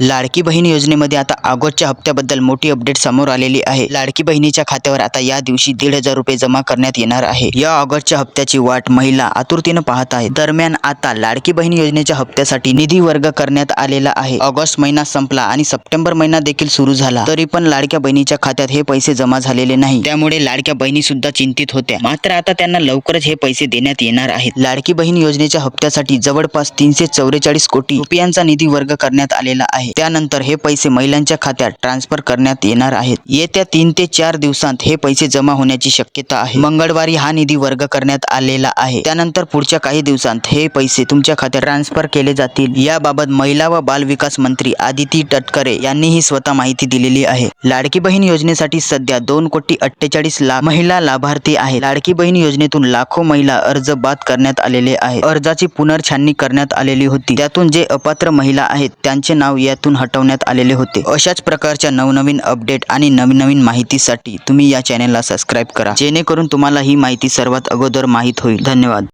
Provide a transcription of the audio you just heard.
लाडकी बहीण योजनेमध्ये आता ऑगस्टच्या हप्त्याबद्दल मोठी अपडेट समोर आलेली आहे. लाडकी बहिणीच्या खात्यावर आता या दिवशी दीड हजार रुपये जमा करण्यात येणार आहे. या ऑगस्टच्या हप्त्याची वाट महिला आतुरतेनं पाहत आहे. दरम्यान आता लाडकी बहीण योजनेच्या हप्त्यासाठी निधी वर्ग करण्यात आलेला आहे. ऑगस्ट महिना संपला आणि सप्टेंबर महिना देखील सुरू झाला. तरी पण लाडक्या बहिणीच्या खात्यात हे पैसे जमा झालेले नाही. त्यामुळे लाडक्या बहिणी सुद्धा चिंतित होत्या. मात्र आता त्यांना लवकरच हे पैसे देण्यात येणार आहेत. लाडकी बहीण योजनेच्या हप्त्यासाठी जवळपास तीनशे चौवेचाळीस कोटी रुपयांचा निधी वर्ग करण्यात आलेला आहे. त्यानंतर हे पैसे महिलांच्या खात्यात ट्रान्सफर करण्यात येणार आहेत. येत्या तीन ते चार दिवसांत हे पैसे जमा होण्याची शक्यता आहे. मंगळवारी हा निधी वर्ग करण्यात आलेला आहे. त्यानंतर पुढच्या काही दिवसांत हे पैसे तुमच्या खात्यात ट्रान्सफर केले जातील. याबाबत महिला व बाल विकास मंत्री आदिती तटकरे यांनीही स्वतः माहिती दिलेली आहे. लाडकी बहीण योजनेसाठी सध्या दोन कोटी अठ्ठेचाळीस लाख महिला लाभार्थी आहे लाडकी बहीण योजनेतून लाखो महिला अर्ज बाद करण्यात आलेले आहे अर्जाची पुनर्छाननी करण्यात आलेली होती. त्यातून जे अपात्र महिला आहेत त्यांचे नाव यातून हटवण्यात आलेले होते. अशाच प्रकारच्या नवनवीन अपडेट आणि नवीन नवीन माहितीसाठी तुम्ही या चॅनलला सबस्क्राईब करा. जेणेकरून तुम्हाला ही माहिती सर्वात अगोदर माहीत होईल. धन्यवाद.